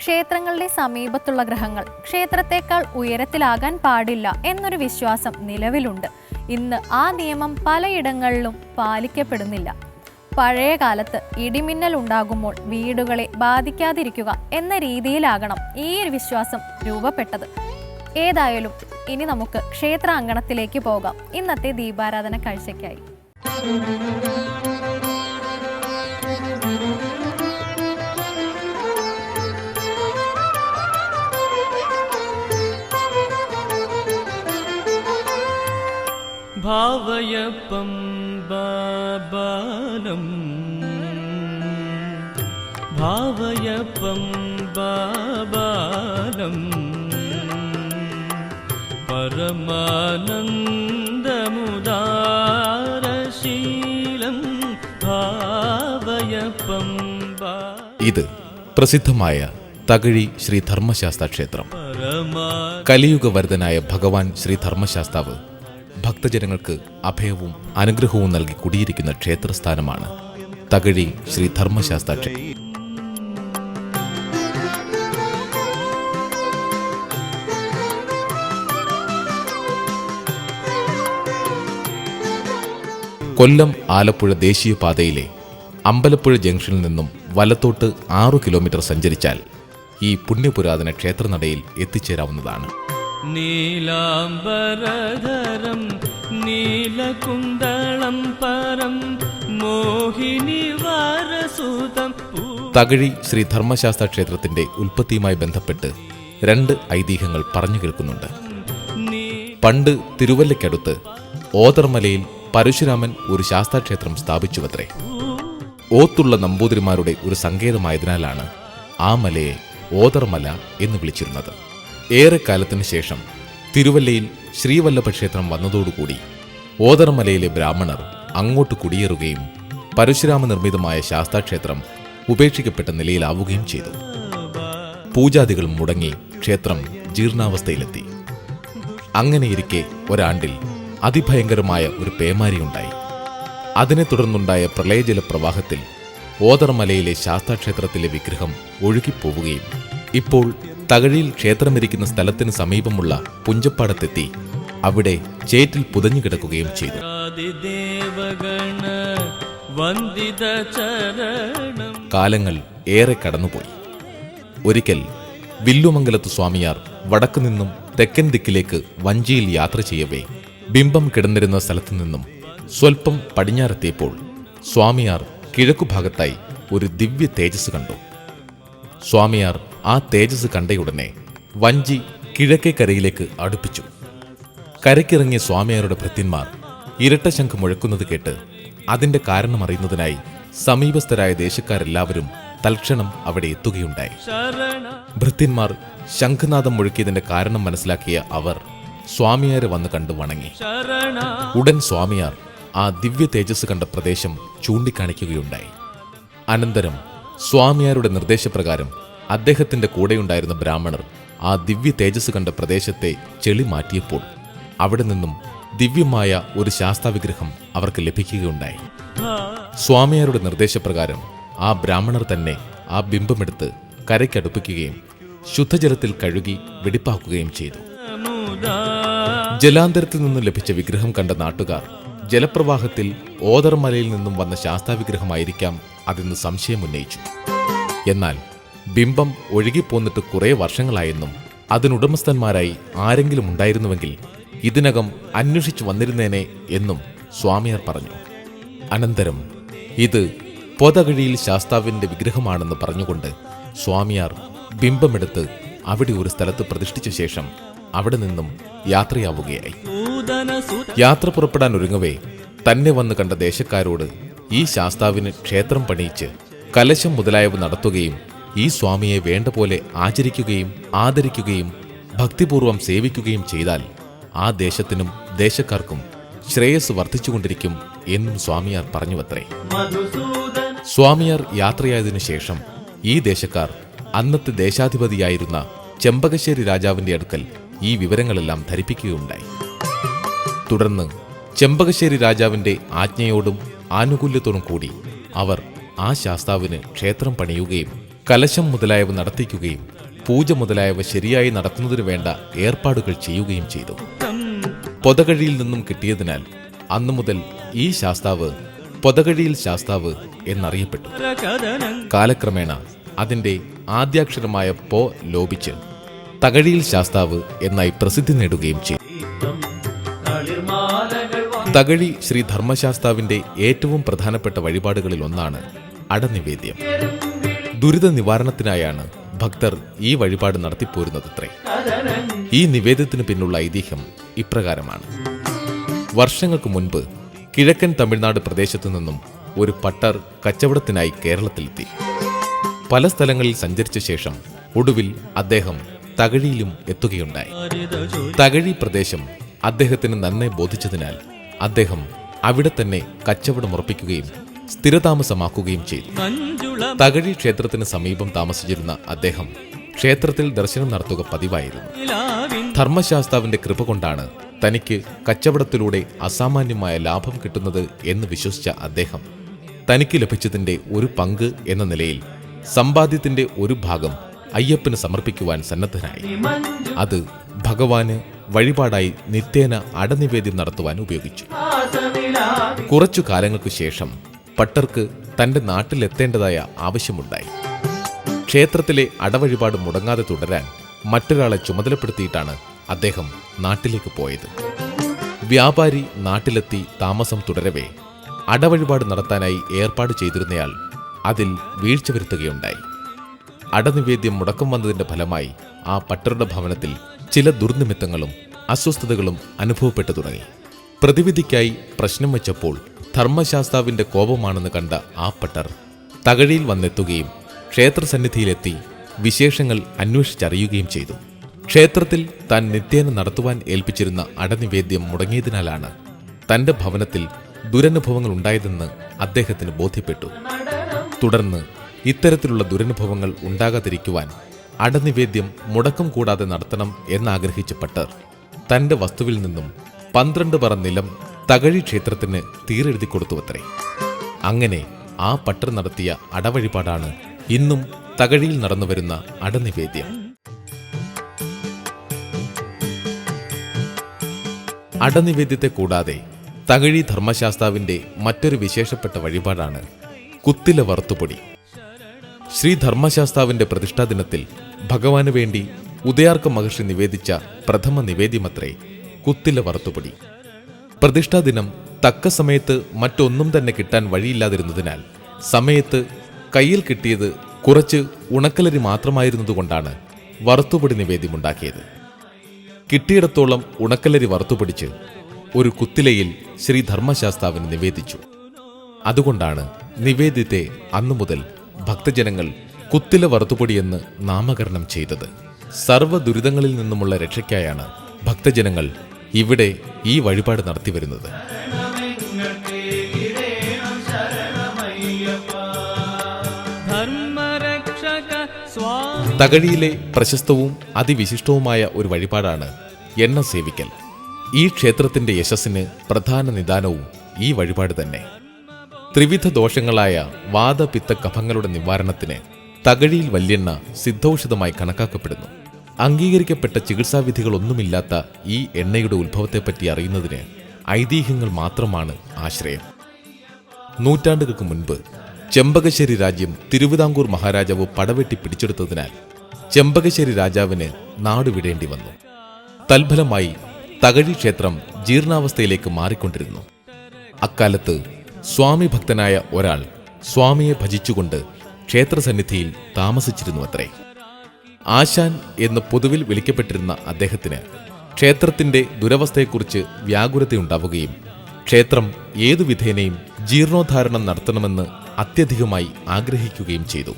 ക്ഷേത്രങ്ങളുടെ സമീപത്തുള്ള ഗ്രഹങ്ങൾ ക്ഷേത്രത്തെക്കാൾ ഉയരത്തിലാകാൻ പാടില്ല എന്നൊരു വിശ്വാസം നിലവിലുണ്ട്. ഇന്ന് ആ നിയമം പലയിടങ്ങളിലും പാലിക്കപ്പെടുന്നില്ല. പഴയ കാലത്ത് ഇടിമിന്നൽ ഉണ്ടാകുമ്പോൾ വീടുകളെ ബാധിക്കാതിരിക്കുക എന്ന രീതിയിലാകണം ഈ ഒരു വിശ്വാസം രൂപപ്പെട്ടത്. ഏതായാലും ഇനി നമുക്ക് ക്ഷേത്ര അങ്കണത്തിലേക്ക് പോകാം. ഇന്നത്തെ ദീപാരാധന കാഴ്ചയ്ക്കായി. ഭാവയപ്പം ബാബാലം. ഭാവയപ്പം ബാബാലം. പരമാനന്ദമുദാരശീലം ഭാവയപ്പം ബാ ഇത് പ്രസിദ്ധമായ തകഴി ശ്രീ ധർമ്മശാസ്ത്ര ക്ഷേത്രം കലിയുഗവർദ്ധനായ ഭഗവാൻ ശ്രീ ധർമ്മശാസ്താവ് ഭക്തജനങ്ങൾക്ക് അഭയവും അനുഗ്രഹവും നൽകി കുടിയിരിക്കുന്ന ക്ഷേത്രസ്ഥാനമാണ് തകഴി ശ്രീ ധർമ്മശാസ്ത്ര ക്ഷേത്രം കൊല്ലം ആലപ്പുഴ ദേശീയപാതയിലെ അമ്പലപ്പുഴ ജംഗ്ഷനിൽ നിന്നും വലത്തോട്ട് ആറു കിലോമീറ്റർ സഞ്ചരിച്ചാൽ ഈ പുണ്യപുരാതന ക്ഷേത്രനടയിൽ എത്തിച്ചേരാവുന്നതാണ്. നീലാംബരധരം നീലകുന്തളം പരം മോഹിനി വാരസൂതം തകഴി ശ്രീ ധർമ്മശാസ്ത്ര ക്ഷേത്രത്തിന്റെ ഉൽപ്പത്തിയുമായി ബന്ധപ്പെട്ട് രണ്ട് ഐതിഹ്യങ്ങൾ പറഞ്ഞു കേൾക്കുന്നുണ്ട്. പണ്ട് തിരുവല്ലയ്ക്കടുത്ത് ഓതർമലയിൽ പരശുരാമൻ ഒരു ശാസ്താക്ഷേത്രം സ്ഥാപിച്ചുവത്രേ. ഓത്തുള്ള നമ്പൂതിരിമാരുടെ ഒരു സങ്കേതമായതിനാലാണ് ആ മലയെ ഓതർമല എന്ന് വിളിച്ചിരുന്നത്. ഏറെക്കാലത്തിനു ശേഷം തിരുവല്ലയിൽ ശ്രീവല്ലഭ ക്ഷേത്രം വന്നതോടുകൂടി ഓതർമലയിലെ ബ്രാഹ്മണർ അങ്ങോട്ട് കുടിയേറുകയും പരശുരാമ നിർമ്മിതമായ ശാസ്താക്ഷേത്രം ഉപേക്ഷിക്കപ്പെട്ട നിലയിലാവുകയും ചെയ്തു. പൂജാദികൾ മുടങ്ങി ക്ഷേത്രം ജീർണാവസ്ഥയിലെത്തി. അങ്ങനെയിരിക്കെ ഒരാണ്ടിൽ അതിഭയങ്കരമായ ഒരു പേമാരിയുണ്ടായി. അതിനെ തുടർന്നുണ്ടായ പ്രളയജല പ്രവാഹത്തിൽ ഓതർമലയിലെ ശാസ്താക്ഷേത്രത്തിലെ വിഗ്രഹം ഒഴുകിപ്പോവുകയും ഇപ്പോൾ തകഴിയിൽ ക്ഷേത്രമിരിക്കുന്ന സ്ഥലത്തിന് സമീപമുള്ള പുഞ്ചപ്പാടത്തെത്തി അവിടെ ചേറ്റിൽ പുതഞ്ഞു കിടക്കുകയും ചെയ്തു. കാലങ്ങൾ ഏറെ കടന്നുപോയി. ഒരിക്കൽ വില്ലുമംഗലത്ത് സ്വാമിയാർ വടക്കു നിന്നും തെക്കൻ ദിക്കിലേക്ക് വഞ്ചിയിൽ യാത്ര ചെയ്യവേ ബിംബം കിടന്നിരുന്ന സ്ഥലത്തു നിന്നും സ്വൽപ്പം പടിഞ്ഞാറെത്തിയപ്പോൾ സ്വാമിയാർ കിഴക്കുഭാഗത്തായി ഒരു ദിവ്യ തേജസ് കണ്ടു. സ്വാമിയാർ ആ തേജസ് കണ്ടയുടനെ വഞ്ചി കിഴക്കേ കരയിലേക്ക് അടുപ്പിച്ചു. കരയ്ക്കിറങ്ങിയ സ്വാമിയാരുടെ ഭൃത്യന്മാർ ഇരട്ട ശംഖ് മുഴക്കുന്നത് കേട്ട് അതിന്റെ കാരണമറിയുന്നതിനായി സമീപസ്ഥരായ ദേശക്കാരെല്ലാവരും തൽക്ഷണം അവിടെ എത്തുകയുണ്ടായി. ഭൃത്യന്മാർ ശംഖനാഥം മുഴക്കിയതിന്റെ കാരണം മനസ്സിലാക്കിയ അവർ സ്വാമിയാരെ വന്ന് കണ്ടു വണങ്ങി. ഉടൻ സ്വാമിയാർ ആ ദിവ്യ തേജസ് കണ്ട പ്രദേശം ചൂണ്ടിക്കാണിക്കുകയുണ്ടായി. അനന്തരം സ്വാമിയാരുടെ നിർദ്ദേശപ്രകാരം അദ്ദേഹത്തിന്റെ കൂടെയുണ്ടായിരുന്ന ബ്രാഹ്മണർ ആ ദിവ്യ തേജസ് കണ്ട പ്രദേശത്തെ ചെളി മാറ്റിയപ്പോൾ അവിടെ നിന്നും ദിവ്യമായ ഒരു ശാസ്താവിഗ്രഹം അവർക്ക് ലഭിക്കുകയുണ്ടായി. സ്വാമിയാരുടെ നിർദ്ദേശപ്രകാരം ആ ബ്രാഹ്മണർ തന്നെ ആ ബിംബമെടുത്ത് കരയ്ക്കടുപ്പിക്കുകയും ശുദ്ധജലത്തിൽ കഴുകി വെടിപ്പാക്കുകയും ചെയ്തു. ജലാന്തരത്തിൽ നിന്നും ലഭിച്ച വിഗ്രഹം കണ്ട നാട്ടുകാർ ജലപ്രവാഹത്തിൽ ഓതർമലയിൽ നിന്നും വന്ന ശാസ്താവിഗ്രഹമായിരിക്കാം അതെന്ന് സംശയമുന്നയിച്ചു. എന്നാൽ ബിംബം ഒഴുകിപ്പോന്നിട്ട് കുറേ വർഷങ്ങളായെന്നും അതിനുടമസ്ഥന്മാരായി ആരെങ്കിലും ഉണ്ടായിരുന്നുവെങ്കിൽ ഇതിനകം അന്വേഷിച്ചു വന്നിരുന്നേനെ എന്നും സ്വാമിയാർ പറഞ്ഞു. അനന്തരം ഇത് പൊതകഴിയിൽ ശാസ്താവിന്റെ വിഗ്രഹമാണെന്ന് പറഞ്ഞുകൊണ്ട് സ്വാമിയാർ ബിംബമെടുത്ത് അവിടെ ഒരു സ്ഥലത്ത് പ്രതിഷ്ഠിച്ച ശേഷം അവിടെ നിന്നും യാത്രയാവുകയായി. യാത്ര പുറപ്പെടാൻ ഒരുങ്ങവേ തന്നെ വന്ന് കണ്ട ദേശക്കാരോട് ഈ ശാസ്താവിന് ക്ഷേത്രം പണിയിച്ച് കലശം മുതലായവ നടത്തുകയും ഈ സ്വാമിയെ വേണ്ട പോലെ ആചരിക്കുകയും ആദരിക്കുകയും ഭക്തിപൂർവം സേവിക്കുകയും ചെയ്താൽ ആ ദേശത്തിനും ദേശക്കാർക്കും ശ്രേയസ് വർദ്ധിച്ചുകൊണ്ടിരിക്കും എന്നും സ്വാമിയാർ പറഞ്ഞുവത്രേ. സ്വാമിയാർ യാത്രയായതിനു ശേഷം ഈ ദേശക്കാർ അന്നത്തെ ദേശാധിപതിയായിരുന്ന ചെമ്പകശ്ശേരി രാജാവിന്റെ അടുക്കൽ ഈ വിവരങ്ങളെല്ലാം ധരിപ്പിക്കുകയുണ്ടായി. തുടർന്ന് ചെമ്പകശ്ശേരി രാജാവിന്റെ ആജ്ഞയോടും ആനുകൂല്യത്തോടും കൂടി അവർ ആ ശാസ്താവിന് ക്ഷേത്രം പണിയുകയും കലശം മുതലായവ നടത്തിക്കുകയും പൂജ മുതലായവ ശരിയായി നടത്തുന്നതിനു വേണ്ട ഏർപ്പാടുകൾ ചെയ്യുകയും ചെയ്തു. പൊതകഴിയിൽ നിന്നും കിട്ടിയതിനാൽ അന്നു മുതൽ ഈ ശാസ്താവ് പൊതകഴിയിൽ ശാസ്താവ് എന്നറിയപ്പെട്ടു. കാലക്രമേണ അതിന്റെ ആദ്യാക്ഷരമായ പോ ലോപിച്ച് തകഴിയിൽ ശാസ്താവ് എന്നായി പ്രസിദ്ധി നേടുകയും ചെയ്തു. തകഴി ശ്രീ ധർമ്മശാസ്താവിന്റെ ഏറ്റവും പ്രധാനപ്പെട്ട വഴിപാടുകളിൽ ഒന്നാണ് അടനിവേദ്യം. ദുരിത നിവാരണത്തിനായാണ് ഭക്തർ ഈ വഴിപാട് നടത്തിപ്പോരുന്നതത്രേ. ഈ നിവേദ്യത്തിന് പിന്നുള്ള ഐതിഹ്യം ഇപ്രകാരമാണ്. വർഷങ്ങൾക്ക് മുൻപ് കിഴക്കൻ തമിഴ്നാട് പ്രദേശത്തു നിന്നും ഒരു പട്ടർ കച്ചവടത്തിനായി കേരളത്തിലെത്തി. പല സ്ഥലങ്ങളിൽ സഞ്ചരിച്ച ശേഷം ഒടുവിൽ അദ്ദേഹം തകഴിയിലും എത്തുകയുണ്ടായി. തകഴി പ്രദേശം അദ്ദേഹത്തിന് നന്നെ ബോധിച്ചതിനാൽ അദ്ദേഹം അവിടെ തന്നെ കച്ചവടമുറപ്പിക്കുകയും സ്ഥിരതാമസമാക്കുകയും ചെയ്തു. തകഴി ക്ഷേത്രത്തിന് സമീപം താമസിച്ചിരുന്ന അദ്ദേഹം ക്ഷേത്രത്തിൽ ദർശനം നടത്തുക പതിവായിരുന്നു. ധർമ്മശാസ്താവിന്റെ കൃപ കൊണ്ടാണ് തനിക്ക് കച്ചവടത്തിലൂടെ അസാമാന്യമായ ലാഭം കിട്ടുന്നത് എന്ന് വിശ്വസിച്ച അദ്ദേഹം തനിക്ക് ലഭിച്ചതിന്റെ ഒരു പങ്ക് എന്ന നിലയിൽ സമ്പാദ്യത്തിന്റെ ഒരു ഭാഗം അയ്യപ്പന് സമർപ്പിക്കുവാൻ സന്നദ്ധനായി. അത് ഭഗവാന് വഴിപാടായി നിത്യേന അടനിവേദ്യം നടത്തുവാൻ ഉപയോഗിച്ചു. കുറച്ചു കാലങ്ങൾക്കു ശേഷം പട്ടർക്ക് തന്റെ നാട്ടിലെത്തേണ്ടതായ ആവശ്യമുണ്ടായി. ക്ഷേത്രത്തിലെ അടവഴിപാട് മുടങ്ങാതെ തുടരാൻ മറ്റൊരാളെ ചുമതലപ്പെടുത്തിയിട്ടാണ് അദ്ദേഹം നാട്ടിലേക്ക് പോയത്. വ്യാപാരി നാട്ടിലെത്തി താമസം തുടരവേ അടവഴിപാട് നടത്താനായി ഏർപ്പാട് ചെയ്തിരുന്നയാൾ അതിൽ വീഴ്ച വരുത്തുകയുണ്ടായി. അടനിവേദ്യം മുടക്കം വന്നതിന്റെ ഫലമായി ആ പട്ടറുടെ ഭവനത്തിൽ ചില ദുർനിമിത്തങ്ങളും അസ്വസ്ഥതകളും അനുഭവപ്പെട്ടു തുടങ്ങി. പ്രതിവിധിക്കായി പ്രശ്നം വെച്ചപ്പോൾ ധർമ്മശാസ്താവിന്റെ കോപമാണെന്ന് കണ്ട ആ പട്ടർ തകഴിയിൽ വന്നെത്തുകയും ക്ഷേത്രസന്നിധിയിലെത്തി വിശേഷങ്ങൾ അന്വേഷിച്ചറിയുകയും ചെയ്തു. ക്ഷേത്രത്തിൽ താൻ നിത്യേന നടത്തുവാൻ ഏൽപ്പിച്ചിരുന്ന അടനിവേദ്യം മുടങ്ങിയതിനാലാണ് തന്റെ ഭവനത്തിൽ ദുരനുഭവങ്ങൾ ഉണ്ടായതെന്ന് അദ്ദേഹത്തിന് ബോധ്യപ്പെട്ടു. തുടർന്ന് ഇത്തരത്തിലുള്ള ദുരനുഭവങ്ങൾ ഉണ്ടാകാതിരിക്കുവാൻ അടനിവേദ്യം മുടക്കം കൂടാതെ നടത്തണം എന്നാഗ്രഹിച്ച പട്ടർ തന്റെ വസ്തുവിൽ നിന്നും പന്ത്രണ്ട് പറ നിലം തകഴി ക്ഷേത്രത്തിന് തീരെഴുതി കൊടുത്തുവത്രേ. അങ്ങനെ ആ പട്ടർ നടത്തിയ അടവഴിപാടാണ് ഇന്നും തകഴിയിൽ നടന്നു വരുന്ന അടനിവേദ്യം. അടനിവേദ്യത്തെ കൂടാതെ തകഴി ധർമ്മശാസ്താവിന്റെ മറ്റൊരു വിശേഷപ്പെട്ട വഴിപാടാണ് കുത്തില വറുത്തുപൊടി. ശ്രീ ധർമ്മശാസ്താവിന്റെ പ്രതിഷ്ഠാ ദിനത്തിൽ ഭഗവാന് വേണ്ടി ഉദയാർക്ക മഹർഷി നിവേദിച്ച പ്രഥമ നിവേദ്യമത്രേ കുത്തില വറുത്തുപൊടി. പ്രതിഷ്ഠാ ദിനം തക്ക സമയത്ത് മറ്റൊന്നും തന്നെ കിട്ടാൻ വഴിയില്ലാതിരുന്നതിനാൽ സമയത്ത് കയ്യിൽ കിട്ടിയത് കുറച്ച് ഉണക്കലരി മാത്രമായിരുന്നതുകൊണ്ടാണ് വറുത്തുപൊടി നിവേദ്യമുണ്ടാക്കിയത്. കിട്ടിയിടത്തോളം ഉണക്കലരി വറുത്തുപിടിച്ച് ഒരു കുത്തിലയിൽ ശ്രീ ധർമ്മശാസ്താവിന് നിവേദിച്ചു. അതുകൊണ്ടാണ് നിവേദ്യത്തെ അന്നു മുതൽ ഭക്തജനങ്ങൾ കുത്തില വറുത്തുപൊടിയെന്ന് നാമകരണം ചെയ്തത്. സർവ ദുരിതങ്ങളിൽ നിന്നുമുള്ള രക്ഷയ്ക്കായാണ് ഭക്തജനങ്ങൾ ഇവിടെ ഈ വഴിപാട് നടത്തിവരുന്നത് തകഴിയിലെ പ്രശസ്തവും അതിവിശിഷ്ടവുമായ ഒരു വഴിപാടാണ് എണ്ണ സേവിക്കൽ. ഈ ക്ഷേത്രത്തിന്റെ യശസ്സിന് പ്രധാന നിദാനവും ഈ വഴിപാട് തന്നെ. ത്രിവിധ ദോഷങ്ങളായ വാദപിത്ത കഫങ്ങളുടെ നിവാരണത്തിന് തകഴിയിൽ വല്യെണ്ണ സിദ്ധൌഷധമായി കണക്കാക്കപ്പെടുന്നു. അംഗീകരിക്കപ്പെട്ട ചികിത്സാവിധികളൊന്നുമില്ലാത്ത ഈ എണ്ണയുടെ ഉത്ഭവത്തെപ്പറ്റി അറിയുന്നതിന് ഐതിഹ്യങ്ങൾ മാത്രമാണ് ആശ്രയം. നൂറ്റാണ്ടുകൾക്ക് മുൻപ് ചെമ്പകശ്ശേരി രാജ്യം തിരുവിതാംകൂർ മഹാരാജാവ് പടവെട്ടി പിടിച്ചെടുത്തതിനാൽ ചെമ്പകശ്ശേരി രാജാവിന് നാടുവിടേണ്ടി വന്നു. തൽഫലമായി തകഴി ക്ഷേത്രം ജീർണാവസ്ഥയിലേക്ക് മാറിക്കൊണ്ടിരുന്നു. അക്കാലത്ത് സ്വാമി ഭക്തനായ ഒരാൾ സ്വാമിയെ ഭജിച്ചുകൊണ്ട് ക്ഷേത്രസന്നിധിയിൽ താമസിച്ചിരുന്നു അത്രേ ആശാൻ എന്ന് പൊതുവിൽ വിളിക്കപ്പെട്ടിരുന്ന അദ്ദേഹത്തിന് ക്ഷേത്രത്തിന്റെ ദുരവസ്ഥയെക്കുറിച്ച് വ്യാകുലതയുണ്ടാവുകയും ക്ഷേത്രം ഏതു വിധേനയും ജീർണോദ്ധാരണം നടത്തണമെന്ന് അത്യധികമായി ആഗ്രഹിക്കുകയും ചെയ്തു.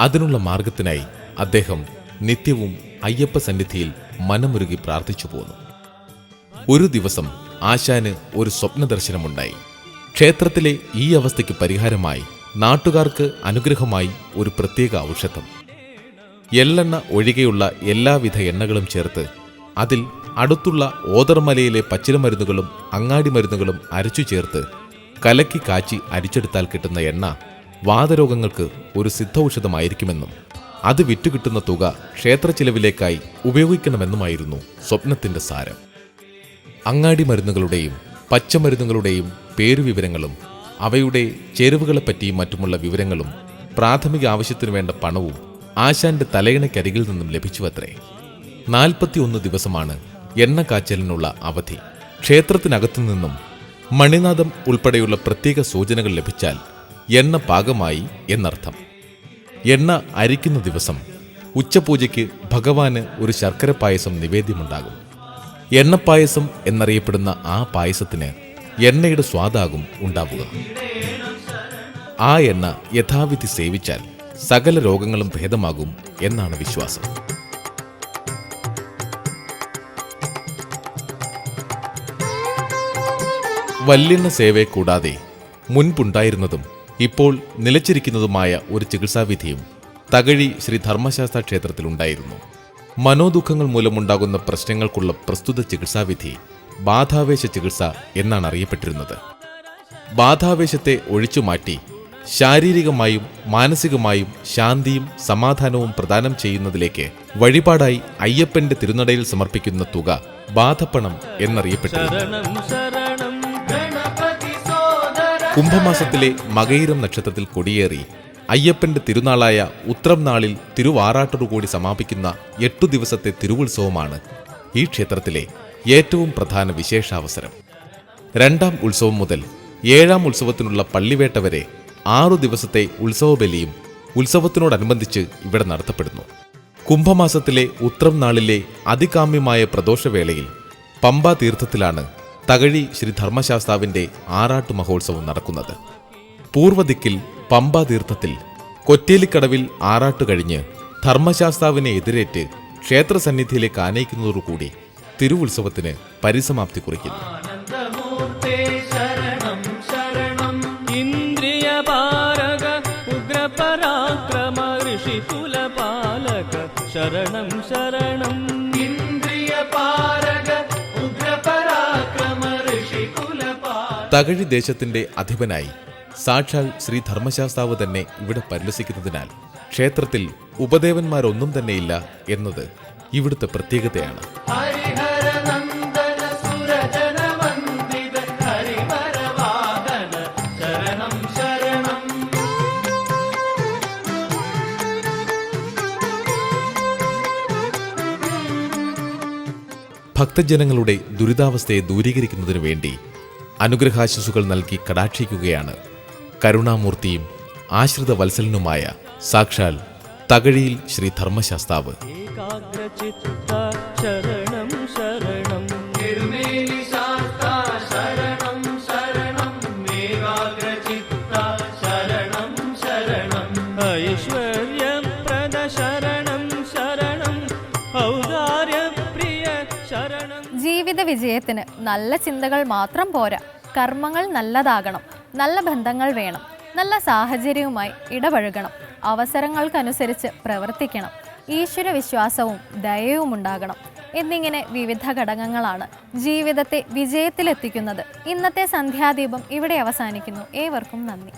അതിനുള്ള മാർഗത്തിനായി അദ്ദേഹം നിത്യവും അയ്യപ്പ സന്നിധിയിൽ മനമുരുകി പ്രാർത്ഥിച്ചു പോന്നു. ഒരു ദിവസം ആശാന് ഒരു സ്വപ്നദർശനമുണ്ടായി. ക്ഷേത്രത്തിലെ ഈ അവസ്ഥയ്ക്ക് പരിഹാരമായി നാട്ടുകാർക്ക് അനുഗ്രഹമായി ഒരു പ്രത്യേക ഔഷധം. എള്ളെണ്ണ ഒഴികെയുള്ള എല്ലാവിധ എണ്ണകളും ചേർത്ത് അതിൽ അടുത്തുള്ള ഓതർമലയിലെ പച്ചിലമരുന്നുകളും അങ്ങാടി മരുന്നുകളും അരച്ചു ചേർത്ത് കലക്കി കാച്ചി അരിച്ചെടുത്താൽ കിട്ടുന്ന എണ്ണ വാതരോഗങ്ങൾക്ക് ഒരു സിദ്ധൌഷധമായിരിക്കുമെന്നും അത് വിറ്റുകിട്ടുന്ന തുക ക്ഷേത്ര ചിലവിലേക്കായി ഉപയോഗിക്കണമെന്നുമായിരുന്നു സ്വപ്നത്തിന്റെ സാരം. അങ്ങാടി മരുന്നുകളുടെയും പച്ചമരുന്നുകളുടെയും പേരുവിവരങ്ങളും അവയുടെ ചേരുവകളെപ്പറ്റിയും മറ്റുമുള്ള വിവരങ്ങളും പ്രാഥമിക ആവശ്യത്തിനു വേണ്ട പണവും ആശാന്റെ തലയിണയ്ക്കരികിൽ നിന്നും ലഭിച്ചുവത്രേ. നാൽപ്പത്തിയൊന്ന് ദിവസമാണ് എണ്ണ കാച്ചലിനുള്ള അവധി. ക്ഷേത്രത്തിനകത്തു നിന്നും മണിനാഥം ഉൾപ്പെടെയുള്ള പ്രത്യേക സൂചനകൾ ലഭിച്ചാൽ എണ്ണ പാകമായി എന്നർത്ഥം. എണ്ണ അരിക്കുന്ന ദിവസം ഉച്ചപൂജയ്ക്ക് ഭഗവാന് ഒരു ശർക്കര പായസം നിവേദ്യമുണ്ടാകും. എണ്ണപ്പായസം എന്നറിയപ്പെടുന്ന ആ പായസത്തിന് എണ്ണയുടെ സ്വാദാകും ഉണ്ടാവുക. ആ എണ്ണ യഥാവിധി സേവിച്ചാൽ സകല രോഗങ്ങളും ഭേദമാകും എന്നാണ് വിശ്വാസം. വല്യെണ്ണ സേവയെ കൂടാതെ മുൻപുണ്ടായിരുന്നതും ഇപ്പോൾ നിലച്ചിരിക്കുന്നതുമായ ഒരു ചികിത്സാവിധിയും തകഴി ശ്രീ ധർമ്മശാസ്ത്ര ക്ഷേത്രത്തിലുണ്ടായിരുന്നു മനോദുഃഖങ്ങൾ മൂലമുണ്ടാകുന്ന പ്രശ്നങ്ങൾക്കുള്ള പ്രസ്തുത ചികിത്സാവിധി ബാധാവേശ ചികിത്സ എന്നാണ് അറിയപ്പെട്ടിരുന്നത്. ബാധാവേശത്തെ ഒഴിച്ചുമാറ്റി ശാരീരികമായും മാനസികമായും ശാന്തിയും സമാധാനവും പ്രദാനം ചെയ്യുന്നതിലേക്ക് വഴിപാടായി അയ്യപ്പന്റെ തിരുനടയിൽ സമർപ്പിക്കുന്ന തുക ബാധപ്പണം എന്നറിയപ്പെട്ടിരുന്നു. ശരണം കുംഭമാസത്തിലെ മകയിരം നക്ഷത്രത്തിൽ കൊടിയേറി അയ്യപ്പന്റെ തിരുനാളായ ഉത്രം നാളിൽ തിരുവാറാട്ടോടുകൂടി സമാപിക്കുന്ന എട്ടു ദിവസത്തെ തിരുവുത്സവമാണ് ഈ ക്ഷേത്രത്തിലെ ഏറ്റവും പ്രധാന വിശേഷാവസരം. രണ്ടാം ഉത്സവം മുതൽ ഏഴാം ഉത്സവത്തിനുള്ള പള്ളിവേട്ട വരെ ആറു ദിവസത്തെ ഉത്സവബലിയും ഉത്സവത്തിനോടനുബന്ധിച്ച് ഇവിടെ നടത്തപ്പെടുന്നു. കുംഭമാസത്തിലെ ഉത്രം നാളിലെ അതികാമ്യമായ പ്രദോഷവേളയിൽ പമ്പ തീർത്ഥത്തിലാണ് തകഴി ശ്രീ ധർമ്മശാസ്താവിന്റെ ആറാട്ട് മഹോത്സവം നടക്കുന്നത്. പൂർവദിക്കിൽ പമ്പ തീർത്ഥത്തിൽ കൊറ്റേലിക്കടവിൽ ആറാട്ട് കഴിഞ്ഞ് ധർമ്മശാസ്താവിനെ എതിരേറ്റ് ക്ഷേത്രസന്നിധിയിലേക്ക് ആനയിക്കുന്നതോടുകൂടി തിരുവുത്സവത്തിന് പരിസമാപ്തി കുറിക്കുന്നു. തകഴി ദേശത്തിന്റെ അധിപനായി സാക്ഷാൽ ശ്രീ ധർമ്മശാസ്താവ് തന്നെ ഇവിടെ പരിലസിക്കുന്നതിനാൽ ക്ഷേത്രത്തിൽ ഉപദേവന്മാരൊന്നും തന്നെയില്ല എന്നത് ഇവിടുത്തെ പ്രത്യേകതയാണ്. ഭക്തജനങ്ങളുടെ ദുരിതാവസ്ഥയെ ദൂരീകരിക്കുന്നതിനു വേണ്ടി അനുഗ്രഹാശിസുകൾ നൽകി കടാക്ഷിക്കുകയാണ്. കരുണാമൂർത്തിയും ആശ്രിത വത്സലനുമായ സാക്ഷാൽ തകഴിയിൽ ശ്രീ ധർമ്മശാസ്താവ് വിജയത്തിന് നല്ല ചിന്തകൾ മാത്രം പോരാ. കർമ്മങ്ങൾ നല്ലതാകണം. നല്ല ബന്ധങ്ങൾ വേണം. നല്ല സാഹചര്യവുമായി ഇടപഴകണം. അവസരങ്ങൾക്കനുസരിച്ച് പ്രവർത്തിക്കണം. ഈശ്വര വിശ്വാസവും ദയവും ഉണ്ടാകണം എന്നിങ്ങനെ വിവിധ ഘടകങ്ങളാണ് ജീവിതത്തെ വിജയത്തിലെത്തിക്കുന്നത്. ഇന്നത്തെ സന്ധ്യാദീപം ഇവിടെ അവസാനിക്കുന്നു. ഏവർക്കും നന്ദി.